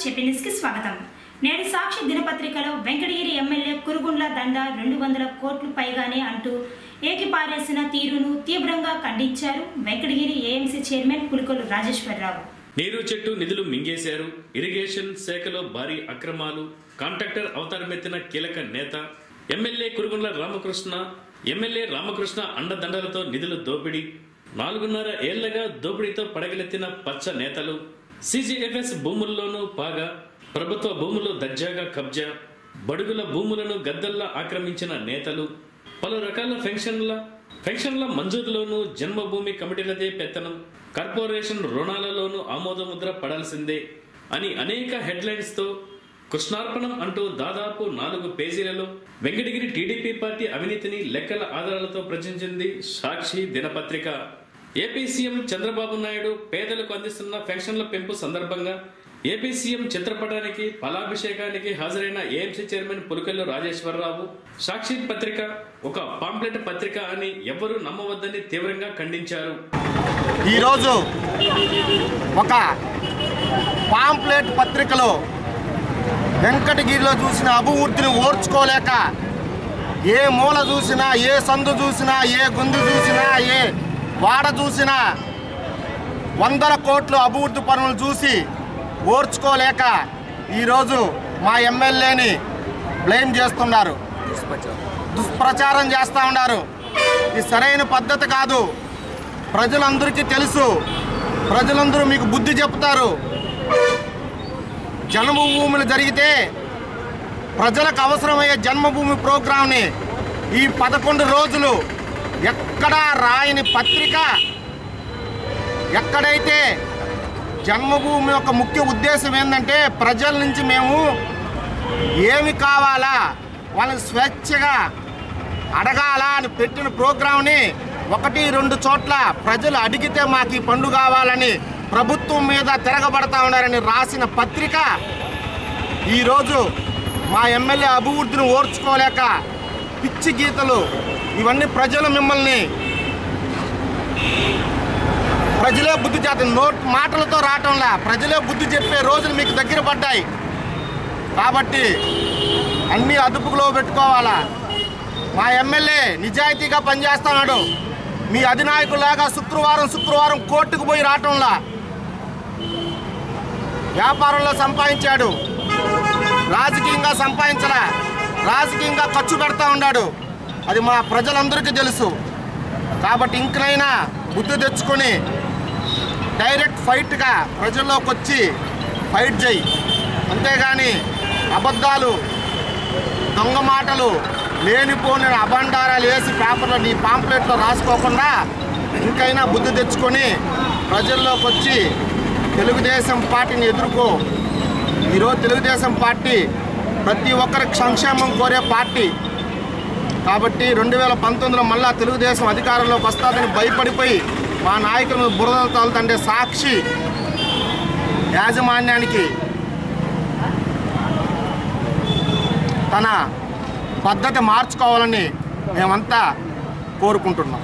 చెప్పినిస్కి స్వాగతం. నేడు సాక్షి దినపత్రికలో వెంకటగిరి ఎమ్మెల్యే కురుగుండ్ల దండ రెండు వందల కోట్లు పైగానే అంటూ ఏకిపారేసిన తీరును తీవ్రంగా ఖండించారు వెంకటగిరి ఏఎంసీ చైర్మన్ పులికొల్లు రాజేశ్వరరావు. నీరు చెట్టు నిధులు మింగేశారు. ఇరిగేషన్ శాఖలో భారీ అక్రమాలు. కాంట్రాక్టర్ అవతారమెత్తిన కీలక నేత. ఎమ్మెల్యే కురుగుండ్ల రామకృష్ణ ఎమ్మెల్యే రామకృష్ణ అండదండలతో నిధులు దోపిడీ. నాలుగున్నర ఏళ్ళగా దోపిడీతో పడగలెత్తిన పచ్చ నేతలు. సిజిఎఫ్ఎస్ భూముల్లోనూ పాగా ప్రభుత్వ భూములు దర్జాగా కబ్జా బడుగుల భూములను గద్దల్లా ఆక్రమించిన నేతలు పలు రకాల ఫెన్షన్ల ఫెన్షన్ల మంజూరులోనూ జన్మభూమి కమిటీలదే పెత్తనం కార్పొరేషన్ రుణాలలోనూ ఆమోదముద్ర పడాల్సిందే అని అనేక హెడ్లైన్స్తో కృష్ణార్పణం అంటూ దాదాపు నాలుగు పేజీలలో వెంకటగిరి టీడీపీ పార్టీ అవినీతిని లెక్కల ఆధారాలతో ప్రచురించింది సాక్షి దినపత్రిక. ఏపీ సీఎం చంద్రబాబు నాయుడు పేదలకు అందిస్తున్న పెన్షన్ల పెంపు సందర్భంగా ఏపీ సీఎం చిత్రపటానికి ఫలాభిషేకానికి హాజరైన ఏఎంసీ చైర్మన్ పులికెల్లు రాజేశ్వరరావు. సాక్షి పత్రిక ఒక పాంప్లెట్ పత్రిక అని ఎవ్వరూ నమ్మవద్దని తీవ్రంగా ఖండించారు. ఈరోజు ఒక పాంప్లెట్ పత్రికలో వెంకటగిరిలో చూసిన అభివృద్ధిని ఓర్చుకోలేక ఏ మూల చూసినా ఏ సందు చూసినా ఏ గుందు చూసినా ఏ వాడ చూసిన వందల కోట్లు అభివృద్ధి పనులు చూసి ఓర్చుకోలేక ఈరోజు మా ఎమ్మెల్యేని బ్లేమ్ చేస్తున్నారు. దుష్ప్రచారం చేస్తూ ఉన్నారు. ఇది సరైన పద్ధతి కాదు. ప్రజలందరికీ తెలుసు. ప్రజలందరూ మీకు బుద్ధి చెప్తారు. జన్మభూములు జరిగితే ప్రజలకు అవసరమయ్యే జన్మభూమి ప్రోగ్రాంని ఈ పదకొండు రోజులు ఎక్కడా రాయని పత్రిక ఎక్కడైతే జన్మభూమి యొక్క ముఖ్య ఉద్దేశం ఏంటంటే ప్రజల నుంచి మేము ఏమి కావాలా వాళ్ళని స్వేచ్ఛగా అడగాల అని పెట్టిన ప్రోగ్రాంని ఒకటి రెండు చోట్ల ప్రజలు అడిగితే మాకు ఈ పండు కావాలని ప్రభుత్వం మీద తిరగబడతా ఉన్నారని రాసిన పత్రిక ఈరోజు మా ఎమ్మెల్యే అభివృద్ధిని ఓర్చుకోలేక పిచ్చి గీతలు. ఇవన్నీ ప్రజలు మిమ్మల్ని ప్రజలే బుద్ధి చేత నోట్ మాటలతో రావటంలా ప్రజలే బుద్ధి చెప్పే రోజులు మీకు దగ్గర పడ్డాయి. కాబట్టి అన్నీ అదుపులో పెట్టుకోవాలా. మా ఎమ్మెల్యే నిజాయితీగా పనిచేస్తున్నాడు. మీ అధినాయకులాగా శుక్రవారం శుక్రవారం కోర్టుకు పోయి రావటంలా. వ్యాపారంలో సంపాదించాడు. రాజకీయంగా సంపాదించరా. రాజకీయంగా ఖర్చు పెడతా ఉన్నాడు. అది మా ప్రజలందరికీ తెలుసు. కాబట్టి ఇంకనైనా బుద్ధి తెచ్చుకొని డైరెక్ట్ ఫైట్గా ప్రజల్లోకి వచ్చి ఫైట్ చేయి అంతేగాని అబద్ధాలు దొంగ మాటలు లేనిపోని అబండారాలు వేసి పేపర్లో నీ పాంప్లెట్లో రాసుకోకుండా ఇంకైనా బుద్ధి తెచ్చుకొని ప్రజల్లోకి వచ్చి తెలుగుదేశం పార్టీని ఎదుర్కో. ఈరోజు తెలుగుదేశం పార్టీ ప్రతి ఒక్కరికి సంక్షేమం కోరే పార్టీ. కాబట్టి రెండు వేల పంతొమ్మిదిలో మళ్ళా తెలుగుదేశం అధికారంలోకి వస్తుందని భయపడిపోయి మా నాయకులను బురద తాలుతంటే సాక్షి యాజమాన్యానికి తన పద్ధతి మార్చుకోవాలని మేమంతా కోరుకుంటున్నాం.